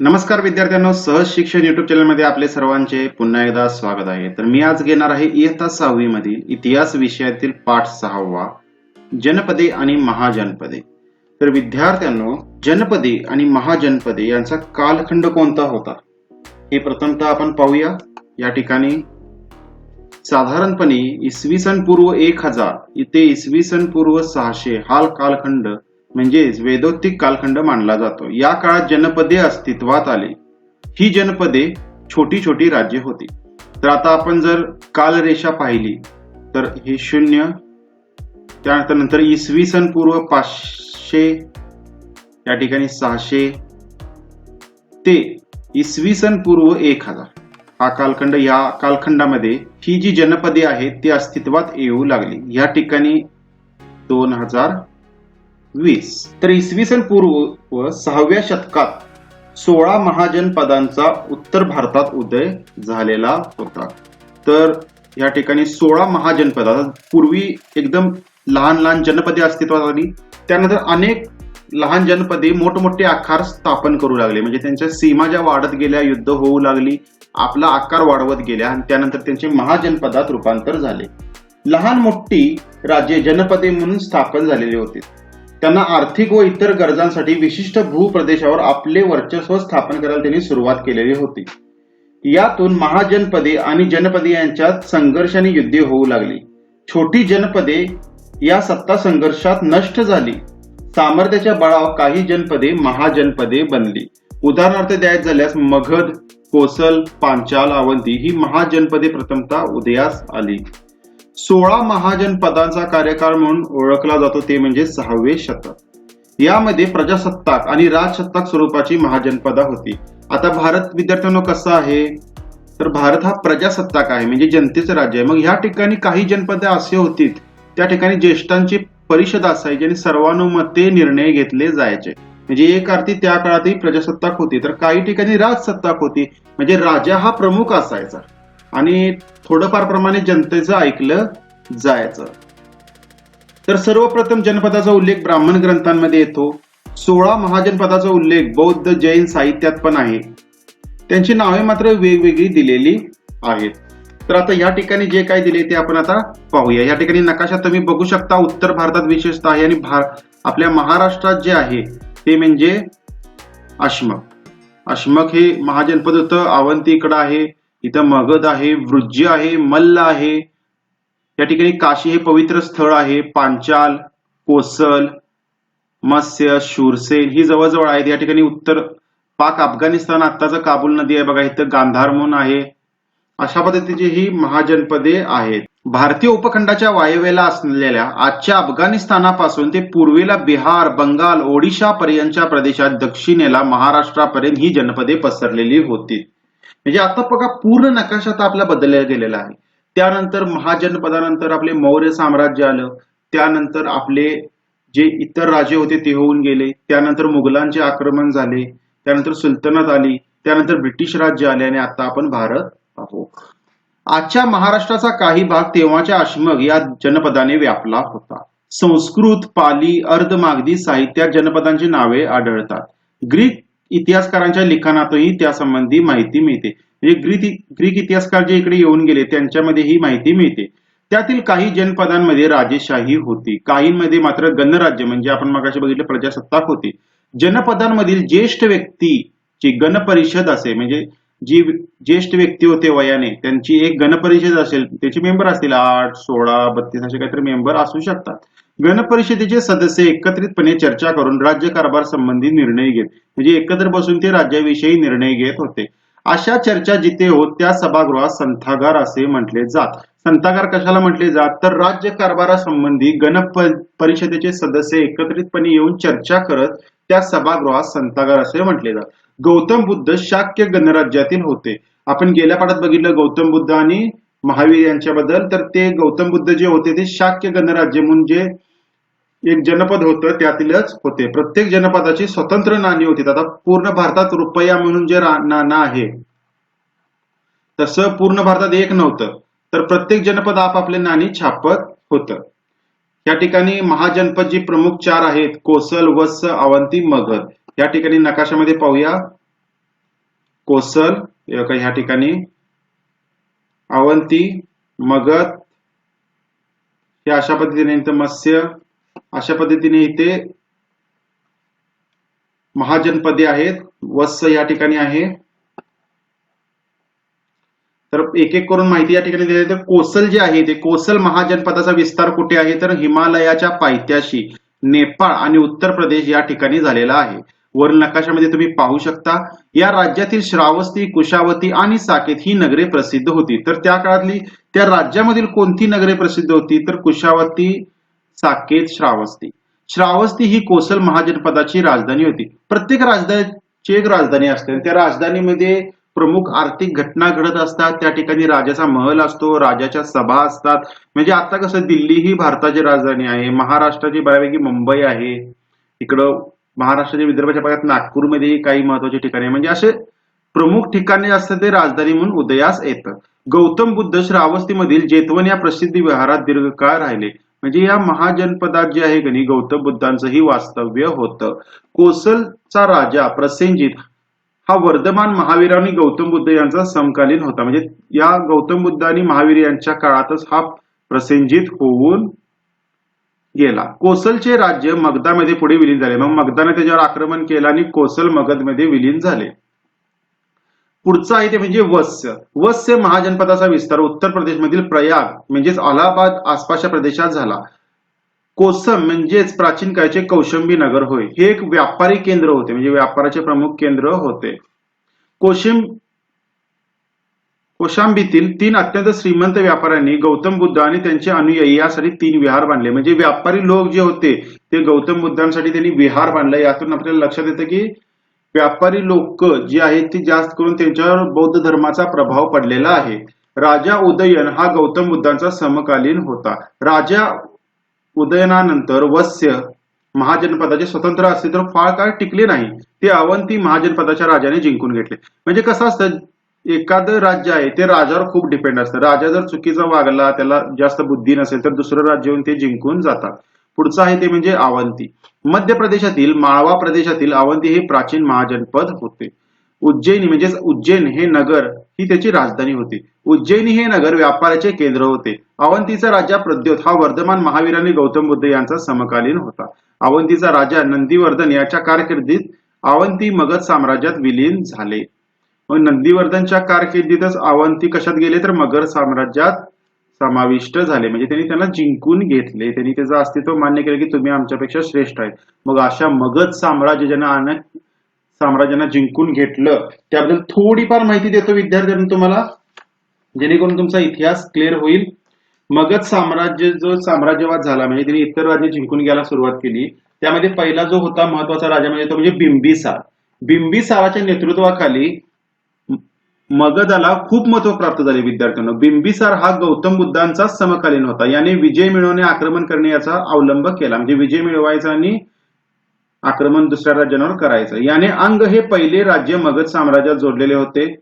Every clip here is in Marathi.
नमस्कार विद्यार्थ्यांनो सहज शिक्षण युट्यूब चॅनलमध्ये आपले सर्वांचे पुन्हा एकदा स्वागत आहे. तर मी आज घेणार आहे इयत्ता सहावी मधील इतिहास विषयातील पाठ सहावा जनपदे आणि महाजनपदे. तर विद्यार्थ्यांनो जनपदे आणि महाजनपदे यांचा कालखंड कोणता होता? हे प्रथमतः आपण पाहूया. या ठिकाणी साधारणपणे इसवी सन पूर्व एक हजार ते इसवी सन पूर्व सहाशे हा कालखंड म्हणजेच वेदोत्तिक कालखंड मानला जातो. या काळात जनपदे अस्तित्वात आली. ही जनपदे छोटी छोटी राज्ये होती. तर आता आपण जर कालरेषा पाहिली तर हे शून्य त्यानंतर नंतर इसवी सन पूर्व पाचशे या ठिकाणी सहाशे ते इसवी सन पूर्व एक हजार. हा कालखंड या कालखंडामध्ये ही जी जनपदे आहेत ती अस्तित्वात येऊ लागली. या ठिकाणी दोन हजार वीस. तर इसवी सन पूर्व व सहाव्या शतकात सोळा महाजनपदांचा उत्तर भारतात उदय झालेला होता. तर या ठिकाणी सोळा महाजनपद पूर्वी एकदम लहान लहान जनपदे अस्तित्वात आली. त्यानंतर अनेक लहान जनपदे मोठमोठे आकार स्थापन करू लागले. म्हणजे त्यांच्या सीमा ज्या वाढत गेल्या युद्ध होऊ लागली आपला आकार वाढवत गेल्या आणि त्यानंतर त्यांचे महाजनपदात रूपांतर झाले. लहान मोठी राज्ये जनपदे म्हणून स्थापन झालेली होती. त्यांना आर्थिक व इतर गरजांसाठी विशिष्ट भूप्रदेशावर आपले वर्चस्व स्थापन करायला त्यांनी सुरुवात केलेली होती. यातून महाजनपदे आणि जनपदे यांच्यात संघर्ष आणि युद्धे होऊ लागली. छोटी जनपदे या सत्ता संघर्षात नष्ट झाली. सामर्थ्याच्या बळावर काही जनपदे महाजनपदे बनली. उदाहरणार्थ द्यायचं झाल्यास मगध कोसल पांचाल अवंती ही महाजनपदे प्रथमता उदयास आली. सोळा महाजनपदांचा कार्यकाळ म्हणून ओळखला जातो ते म्हणजे सहावे शतक. यामध्ये प्रजासत्ताक आणि राजसत्ताक स्वरूपाची महाजनपदा होती. आता भारत विद्यार्थ्यांना कसा आहे? तर भारत हा प्रजासत्ताक आहे म्हणजे जनतेचं राज्य आहे. मग ह्या ठिकाणी काही जनपदे असे होती त्या ठिकाणी ज्येष्ठांची परिषद असायची आणि सर्वानुमते निर्णय घेतले जायचे. म्हणजे एक अर्थी त्या काळातही प्रजासत्ताक होती तर काही ठिकाणी राजसत्ताक होती. म्हणजे राजा हा प्रमुख असायचा. आणि थोडंफार प्रमाणे जनतेचं ऐकलं जायचं. तर सर्वप्रथम जनपदाचा उल्लेख ब्राह्मण ग्रंथांमध्ये येतो. सोळा महाजनपदाचा उल्लेख बौद्ध जैन साहित्यात पण आहे. त्यांची नावे मात्र वेगवेगळी दिलेली आहेत. तर आता या ठिकाणी जे काय दिले ते आपण आता पाहूया. या ठिकाणी नकाशात तुम्ही बघू शकता उत्तर भारतात विशेषतः आहे आणि भार आपल्या महाराष्ट्रात जे आहे ते म्हणजे अश्मक. अश्मक हे महाजनपद होतं अवंती इकडं आहे इथं मगध आहे वृज्य आहे मल्ल आहे. या ठिकाणी काशी हे पवित्र स्थळ आहे. पांचाल कोसल मत्स्य शूरसेन ही जवळजवळ आहेत. या ठिकाणी उत्तर पाक अफगाणिस्तान आत्ताचा काबूल नदी आहे. बघा इथं गांधार म्हणून आहे. अशा पद्धतीची ही महाजनपदे आहेत. भारतीय उपखंडाच्या वायव्येला असलेल्या आजच्या अफगाणिस्तानापासून ते पूर्वेला बिहार बंगाल ओडिशा पर्यंतच्या प्रदेशात दक्षिणेला महाराष्ट्रापर्यंत ही जनपदे पसरलेली होती. म्हणजे आता बघा पूर्ण नकाशात आपला बदलला गेलेला आहे त्यानंतर महाजनपदानंतर आपले मौर्य साम्राज्य आलं. त्यानंतर आपले जे इतर राजे होते ते होऊन गेले. त्यानंतर मुघलांचे आक्रमण झाले. त्यानंतर सुलतनत आली. त्यानंतर ब्रिटिश राज्य आले आणि आता आपण भारत पाहू. आजच्या महाराष्ट्राचा काही भाग तेव्हाच्या अश्मग या जनपदाने व्यापला होता. संस्कृत पाली अर्धमागधी साहित्यात जनपदांची नावे आढळतात. ग्रीक इतिहासकारांच्या लिखाणातही त्यासंबंधी माहिती मिळते. म्हणजे ग्रीक ग्रीक इतिहासकार जे इकडे येऊन गेले त्यांच्यामध्ये ही माहिती मिळते. त्यातील काही जनपदांमध्ये राजेशाही होती. काहींमध्ये मात्र गणराज्य म्हणजे आपण मगाशी बघितलं प्रजासत्ताक होती. जनपदांमधील ज्येष्ठ व्यक्तीची गणपरिषद असे म्हणजे जी ज्येष्ठ व्यक्ती होते वयाने त्यांची एक गणपरिषद असेल त्याचे मेंबर असतील आठ सोळा बत्तीस असे काहीतरी मेंबर असू शकतात. गणपरिषदेचे सदस्य एकत्रितपणे चर्चा करून राज्य कारभार संबंधी निर्णय घेत म्हणजे एकत्र बसून ते राज्याविषयी निर्णय घेत होते. अशा चर्चा जिथे होत त्या सभागृहात संथागार असे म्हटले जात. संथागार कशाला म्हटले जात? तर राज्य कारभारासंबंधी गण परिषदेचे सदस्य एकत्रितपणे येऊन चर्चा करत त्या सभागृहात संथागार असे म्हटले जात. गौतम बुद्ध शाक्य गणराज्यातील होते. आपण गेल्या पाठात बघितलं गौतम बुद्ध आणि महावीर यांच्याबद्दल तर ते गौतम बुद्ध जे होते ते शाक्य गणराज्य म्हणजे एक जनपद होतं त्यातीलच होते. प्रत्येक जनपदाची स्वतंत्र नाणी होती. आता पूर्ण भारतात रुपया म्हणून जे नाणं आहे तसं पूर्ण भारतात एक नव्हतं. तर प्रत्येक जनपद आपापले नाणी छापत होतं. या ठिकाणी महाजनपद जी प्रमुख चार आहेत. कोसल वत्स अवंती मगध. या ठिकाणी नकाशामध्ये पाहूया. कोसल ह्या ठिकाणी. अवंती मगध. हे अशा पद्धतीने मत्स्य अशा पद्धतीने इथे महाजनपदे आहेत वत्स या ठिकाणी आहे. तर एक एक करून माहिती या ठिकाणी दिली तर कोसल जे आहे ते कोसल महाजनपदाचा विस्तार कुठे आहे? तर हिमालयाच्या पायथ्याशी नेपाळ आणि उत्तर प्रदेश या ठिकाणी झालेला आहे. वरील नकाशामध्ये तुम्ही पाहू शकता या राज्यातील श्रावस्ती कुशावती आणि साकेत ही नगरे प्रसिद्ध होती. तर त्या काळातली त्या राज्यामधील कोणती नगरे प्रसिद्ध होती? तर कुशावती साकेत श्रावस्ती. श्रावस्ती ही कोसल महाजनपदाची राजधानी होती. प्रत्येक राजधानीची एक राजधानी असते त्या राजधानीमध्ये प्रमुख आर्थिक घटना घडत असतात. त्या ठिकाणी राजाचा महल असतो राजाच्या सभा असतात. म्हणजे आता कसं दिल्ली ही भारताची राजधानी आहे महाराष्ट्राची बऱ्यापैकी मुंबई आहे. इकडं महाराष्ट्राच्या विदर्भाच्या भागात नागपूरमध्येही काही महत्वाची ठिकाणे आहे. म्हणजे असे प्रमुख ठिकाणे असतात ते राजधानी म्हणून उदयास येतं. गौतम बुद्ध श्रावस्तीमधील जेतवन या प्रसिद्ध विहारात दीर्घकाळ राहिले. म्हणजे या महाजनपदात जे आहे गणी गौतम बुद्धांचंही वास्तव्य होतं. कोसलचा राजा प्रसेनजित हा वर्धमान महावीर आणि गौतम बुद्ध यांचा समकालीन होता. म्हणजे या गौतम बुद्ध आणि महावीर यांच्या काळातच हा प्रसेनजित होऊन गेला. कोसलचे राज्य मगधामध्ये पुढे विलीन झाले. मग मगधाने त्याच्यावर आक्रमण केलं आणि कोसल मगधमध्ये विलीन झाले. पुढचं आहे ते म्हणजे वस्य वस्य महाजनपदाचा विस्तार उत्तर प्रदेशमधील प्रयाग म्हणजेच अलाहाबाद आसपासच्या प्रदेशात झाला. कोसम म्हणजेच प्राचीन काळचे कौशंबी नगर होय. हे एक व्यापारी केंद्र होते म्हणजे व्यापाराचे प्रमुख केंद्र होते. कोशिम कोशांबीतील तीन अत्यंत श्रीमंत व्यापाऱ्यांनी गौतम बुद्ध आणि त्यांचे अनुयायी यासाठी तीन विहार बांधले. म्हणजे व्यापारी लोक जे होते ते गौतम बुद्धांसाठी त्यांनी विहार बांधले. यातून आपल्याला लक्षात येतं की व्यापारी लोक जे आहेत ते जास्त करून त्यांच्यावर बौद्ध धर्माचा प्रभाव पडलेला आहे. राजा उदयन हा गौतम बुद्धांचा समकालीन होता. राजा उदयनानंतर वत्स्य महाजनपदाचे स्वतंत्र अस्तित्व फार काळ टिकले नाही. ते अवंती महाजनपदाच्या राजाने जिंकून घेतले. म्हणजे कसं असतं एखादं राज्य आहे ते राजावर खूप डिपेंड असतं. राजा जर चुकीचा वागला त्याला जास्त बुद्धी नसेल तर दुसरं राज्य येऊन ते जिंकून जातात. पुढचं आहे ते म्हणजे अवंती. मध्य प्रदेशातील माळवा प्रदेशातील अवंती हे प्राचीन महाजनपद होते. उज्जैनी म्हणजेच उज्जैन हे नगर ही त्याची राजधानी होती. उज्जैनी हे नगर व्यापाराचे केंद्र होते. अवंतीचा राजा प्रद्योत हा वर्धमान महावीर आणि गौतम बुद्ध यांचा समकालीन होता. अवंतीचा राजा नंदीवर्धन याच्या कारकिर्दीत अवंती मगध साम्राज्यात विलीन झाले. नंदीवर्धनच्या कारकिर्दीतच अवंती कशात गेले? तर मगर साम्राज्यात समाविष्ट झाले. म्हणजे त्यांनी त्यांना जिंकून घेतले. त्यांनी त्याचं अस्तित्व मान्य केलं की तुम्ही आमच्यापेक्षा श्रेष्ठ आहेत. मग अशा मगध साम्राज्य ज्यांना अनेक साम्राज्यांना जिंकून घेतलं त्याबद्दल थोडीफार माहिती देतो विद्यार्थ्यांना तुम्हाला. जेणेकरून तुमचा इतिहास क्लिअर होईल. मगध साम्राज्य जो साम्राज्यवाद झाला म्हणजे त्यांनी इतर राज्य जिंकून घ्यायला सुरुवात केली. त्यामध्ये पहिला जो होता महत्त्वाचा राजा म्हणजे तो म्हणजे बिंबिसार. बिंबिसाराच्या नेतृत्वाखाली मगधाला खूप महत्त्व प्राप्त झाले विद्यार्थ्यांना. बिंबिसार हा गौतम बुद्धांचा समकालीन होता. याने विजय मिळवणे आक्रमण करणे याचा अवलंब केला. म्हणजे विजय मिळवायचा आणि आक्रमण दुसऱ्या राज्यांवर करायचं. याने अंग हे पहिले राज्य मगध साम्राज्यात जोडलेले होते.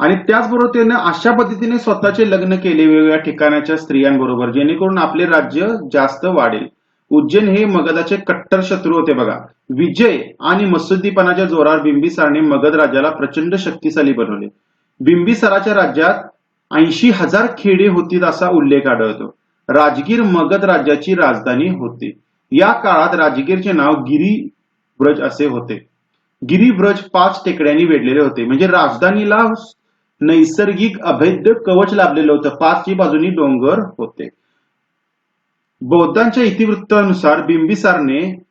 आणि त्याचबरोबर त्याने अशा पद्धतीने स्वतःचे लग्न केले वेगवेगळ्या ठिकाणाच्या स्त्रियांबरोबर जेणेकरून आपले राज्य जास्त वाढेल. उज्जैन हे मगधाचे कट्टर शत्रू होते बघा. विजय आणि मसुद्दीपणाच्या जोरावर बिंबिसारने मगध राज्याला प्रचंड शक्तिशाली बनवले. बिंबिसाराच्या राज्यात ऐंशी हजार खेडे होती असा उल्लेख आढळतो. राजगीर मगध राज्याची राजधानी होती. या काळात राजगीरचे नाव गिरीब्रज असे होते. गिरीब्रज पाच टेकड्यांनी वेढलेले होते. म्हणजे राजधानीला नैसर्गिक अभेद्य कवच लाभलेलं होतं. पाचही बाजूनी डोंगर होते. बौद्धांच्या इतिवृत्तानुसार बिंबिसारने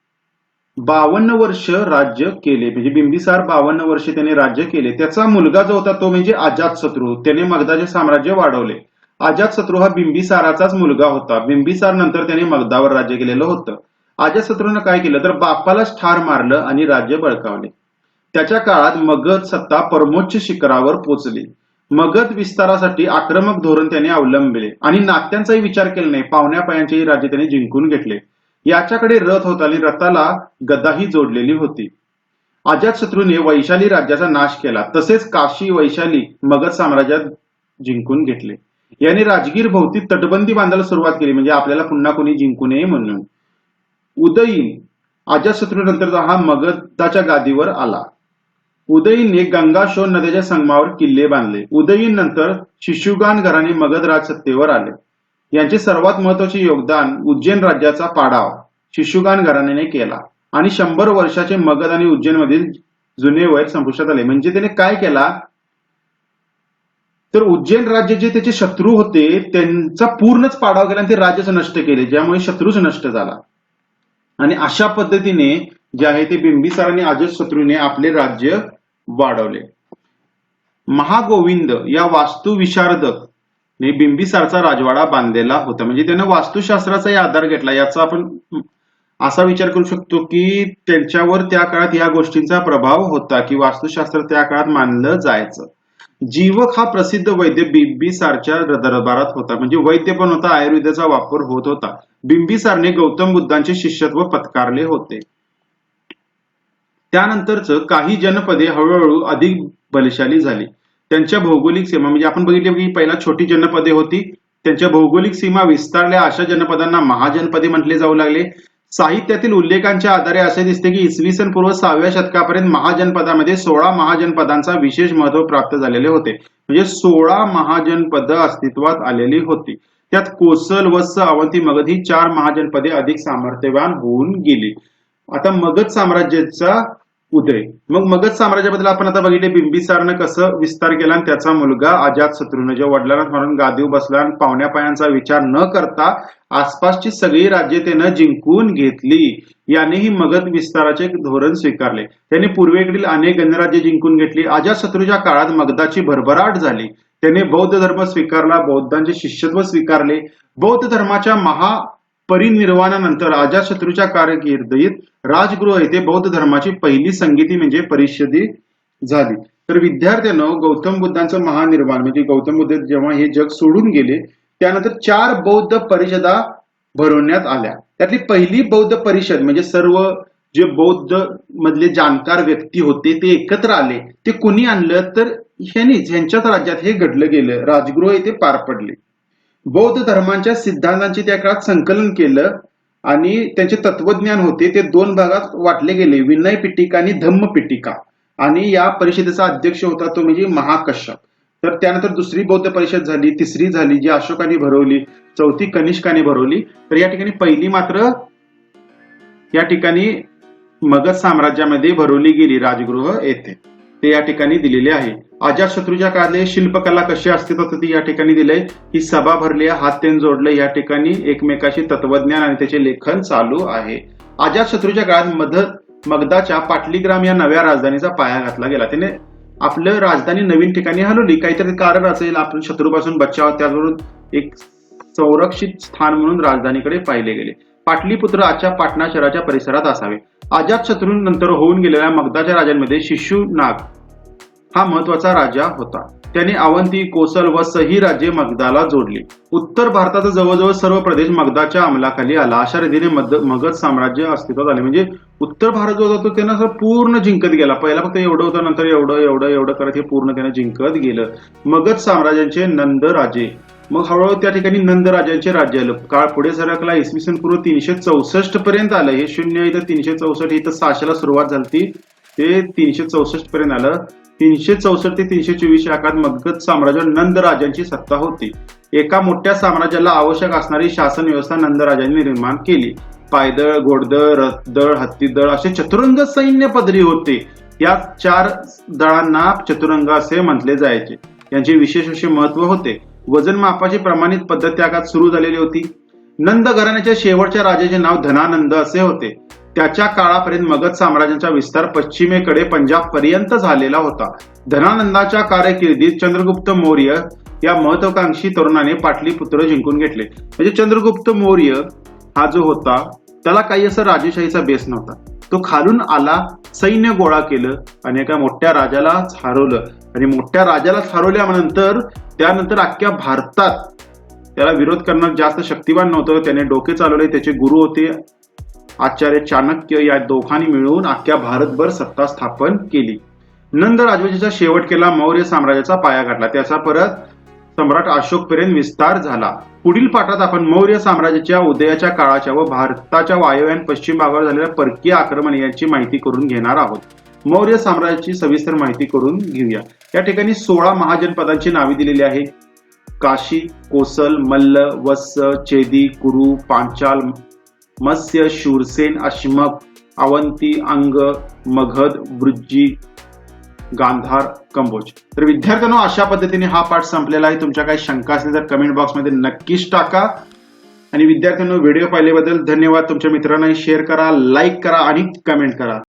बावन्न वर्ष राज्य केले. म्हणजे बिंबिसार बावन्न वर्ष त्याने राज्य केले. त्याचा मुलगा जो होता तो म्हणजे अजातशत्रू त्याने मगधाचे साम्राज्य वाढवले. अजातशत्रू हा बिंबिसाराचाच मुलगा होता. बिंबिसार नंतर त्याने मगधावर राज्य केलेलं होतं. अजातशत्रूनं काय केलं? तर बापालाच ठार मारलं आणि राज्य बळकावले. त्याच्या काळात मगध सत्ता परमोच्च शिखरावर पोचली. मगध विस्तारासाठी आक्रमक धोरण त्याने अवलंबले आणि नात्यांचाही विचार केला नाही पाहुण्या पायांचेही राज्य त्याने जिंकून घेतले. याच्याकडे रथ होता आणि रथाला गदाही जोडलेली होती. अजातशत्रूने वैशाली राज्याचा नाश केला तसेच काशी वैशाली मगध साम्राज्यात जिंकून घेतले. याने राजगीर भोवती तटबंदी बांधायला सुरुवात केली म्हणजे आपल्याला पुन्हा कोणी जिंकू नये म्हणून. उदयीन अजातशत्रू नंतर हा मगधाच्या गादीवर आला. उदयीने गंगाशोर नदीच्या संगमावर किल्ले बांधले. उदयीन नंतर शिशुगान घराणे मगध राज सत्तेवर आले. यांचे सर्वात महत्त्वाचे योगदान उज्जैन राज्याचा पाडाव शिशुगान घराण्याने केला. आणि शंभर वर्षाचे मगध आणि उज्जैन मधील जुने वैर संपुष्टात आले. म्हणजे त्याने काय केला? तर उज्जैन राज्य जे त्याचे शत्रू होते त्यांचा पूर्णच पाडाव केला आणि ते राज्यच नष्ट केले ज्यामुळे शत्रूच नष्ट झाला. आणि अशा पद्धतीने जे आहे ते बिंबिसार आणि अजतशत्रूने आपले राज्य वाढवले. महागोविंद या वास्तुविशारदक ने बिंबिसारचा राजवाडा बांधलेला होता. म्हणजे त्यानं वास्तुशास्त्राचाही आधार घेतला. याचा आपण असा विचार करू शकतो की त्यांच्यावर त्या काळात या गोष्टींचा प्रभाव होता की वास्तुशास्त्र त्या काळात मानलं जायचं. जीवक हा प्रसिद्ध वैद्य बिंबिसारच्या दरबारात होता. म्हणजे वैद्य पण होता आयुर्वेदाचा वापर होत होता. बिंबिसारने गौतम बुद्धांचे शिष्यत्व पत्कारले होते. त्यानंतरच काही जनपदे हळूहळू अधिक बलशाली झाली. त्यांच्या भौगोलिक सीमा म्हणजे आपण बघितले की पहिला छोटी जनपदे होती. त्यांच्या भौगोलिक सीमा विस्तारल्या अशा जनपदांना महाजनपदे म्हटले जाऊ लागले. साहित्यातील उल्लेखांच्या आधारे असे दिसते की इसवी सन पूर्व सहाव्या शतकापर्यंत महाजनपदामध्ये सोळा महाजनपदांचा विशेष महत्त्व प्राप्त झालेले होते. म्हणजे सोळा महाजनपद अस्तित्वात आलेली होती. त्यात कोसल वत्स अवंती मगध ही चार महाजनपदे अधिक सामर्थ्यवान होऊन गेली. आता मगध साम्राज्याचा उदय मग मगध साम्राज्याबद्दल आपण आता बघितले बिंबिसारनं कसं विस्तार केला आणि त्याचा मुलगा अजात शत्रून जे वडिलांना म्हणून गादीव बसला आणि पाहुण्या पायांचा विचार न करता आसपासची सगळी राज्ये त्यानं जिंकून घेतली. यानेही मगध विस्ताराचे धोरण स्वीकारले. त्यांनी पूर्वेकडील अनेक गणराज्ये जिंकून घेतली. अजात शत्रूच्या काळात मगधाची भरभराट झाली. त्याने बौद्ध धर्म स्वीकारला बौद्धांचे शिष्यत्व स्वीकारले. बौद्ध धर्माच्या महा परिनिर्वाणानंतर शत्रूच्या कारकिर्दीत राजगृह येथे बौद्ध धर्माची पहिली संगीती म्हणजे परिषदी झाली. तर विद्यार्थ्यांनो गौतम बुद्धांचं महानिर्वाण म्हणजे गौतम बुद्ध जेव्हा हे जग सोडून गेले त्यानंतर चार बौद्ध परिषदा भरवण्यात आल्या. त्यातली पहिली बौद्ध परिषद म्हणजे सर्व जे बौद्ध मधले जाणकार व्यक्ती होते ते एकत्र आले. ते कुणी आणलं? तर ह्यांनीच ह्यांच्याच राज्यात हे घडलं गेलं. राजगृह येथे पार पडले. बौद्ध धर्मांच्या सिद्धांतांचे त्या काळात संकलन केलं आणि त्यांचे तत्वज्ञान होते ते दोन भागात वाटले गेले विनय पिटिका आणि धम्म पिटिका. आणि या परिषदेचा अध्यक्ष होता तो म्हणजे महाकश्यप. तर त्यानंतर दुसरी बौद्ध परिषद झाली तिसरी झाली जी अशोकाने भरवली चौथी कनिष्काने भरवली. तर या ठिकाणी पहिली मात्र या ठिकाणी मगध साम्राज्यामध्ये भरवली गेली राजगृह येथे. ते या ठिकाणी दिलेले आहे. अजातशत्रूच्या काळातले शिल्पकला कशी अस्तित्वात होती या ठिकाणी दिलंय ही सभा भरली आहे, हात तेन जोडले या ठिकाणी. एकमेकाशी तत्वज्ञान आणि त्याचे लेखन चालू आहे. अजातशत्रूच्या काळात मध मगधाच्या पाटलीग्राम या नव्या राजधानीचा पाया घातला गेला. त्याने आपलं राजधानी नवीन ठिकाणी हलवली. काहीतरी कारण असेल आपण शत्रूपासून बचाव त्यावरून एक संरक्षित स्थान म्हणून राजधानीकडे पाहिले गेले. पाटलीपुत्र आजच्या पाटणा शहराच्या परिसरात असावे. अजातशत्रूंनंतर होऊन गेलेल्या मगधाच्या राजांमध्ये शिशुनाग हा महत्त्वाचा राजा होता. त्याने अवंती कोसल व सही राज्ये मगधाला जोडली. उत्तर भारताचा जवळजवळ सर्व प्रदेश मगधाच्या अंमलाखाली आला. अशा रीतीने मगध साम्राज्य अस्तित्वात आले. म्हणजे उत्तर भारत जो होता तो त्यांना पूर्ण जिंकत गेला. पहिला फक्त एवढं होतं नंतर एवढं एवढं एवढं करत हे पूर्ण त्यांना जिंकत गेलं. मगध साम्राज्याचे नंद राजे. मग हळूहळू त्या ठिकाणी नंद राजांचे राज्य आलं. काळ पुढे सरकला. इसवी सन पूर्व तीनशे चौसष्ट पर्यंत आलं. हे शून्य इथं तीनशे चौसष्ट इथं सहाशेला सुरुवात झाली ते तीनशे चौसष्ट पर्यंत आलं. तीनशे चौसष्ट ते तीनशे चोवीस या काळात मगध साम्राज्य नंद राजांची सत्ता होती. एका मोठ्या साम्राज्याला आवश्यक असणारी शासन व्यवस्था नंदराजांनी निर्माण केली. पायदळ घोडदळ रथदळ हत्तीदळ असे चतुरंग सैन्य पदरी होते. या चार दळांना चतुरंग असे म्हटले जायचे. यांचे विशेष असे महत्त्व होते. वजन मापाची प्रमाणित पद्धत त्या काळात सुरू झालेली होती. नंद घराण्याच्या शेवटच्या राजाचे नाव धनानंद असे होते. त्याच्या काळापर्यंत मगध साम्राज्याचा विस्तार पश्चिमेकडे पंजाब पर्यंत झालेला होता. धनानंदाच्या कारकिर्दीत चंद्रगुप्त मौर्य या महत्वाकांक्षी तरुणाने पाटलीपुत्र जिंकून घेतले. म्हणजे चंद्रगुप्त मौर्य हा जो होता त्याला काही असं राजेशाहीचा बेस नव्हता. तो खालून आला सैन्य गोळा केलं आणि एका मोठ्या राजालाच हरवलं आणि मोठ्या राजालाच हरवल्यानंतर त्यानंतर अख्ख्या भारतात त्याला विरोध करणार जास्त शक्तिवान नव्हतं. त्याने डोके चालवले त्याचे गुरु होते. आचार्य चाणक्य या दोघांनी मिळून अख्ख्या भारतभर सत्ता स्थापन केली. नंद राजवंशाचा शेवट केला मौर्य साम्राज्याचा पाया घातला त्याचा परत सम्राट अशोक पर्यंत विस्तार झाला. पुढील पाठात आपण मौर्य साम्राज्याच्या उदयाच्या काळाच्या व भारताच्या वायव्यान पश्चिम भागावर झालेल्या परकीय आक्रमण यांची माहिती करून घेणार आहोत. मौर्य साम्राज्याची सविस्तर माहिती करून घेऊया. या ठिकाणी सोळा महाजनपदांची नावे दिलेली आहे. काशी कोसल मल्ल वत्स चेदी कुरु पांचाल मत्स्य शूरसेन अश्मक अवंती अंग मगध वृज्जी गांधार कंबोज. तर विद्यार्थ्यांनो अशा पद्धतीने हा पाठ संपलेला आहे. तुमच्या काही शंका असतील तर कमेंट बॉक्समध्ये नक्कीच टाका. आणि विद्यार्थ्यांनो व्हिडिओ पाहिल्याबद्दल धन्यवाद. तुमच्या मित्रांनाही शेअर करा लाईक करा आणि कमेंट करा.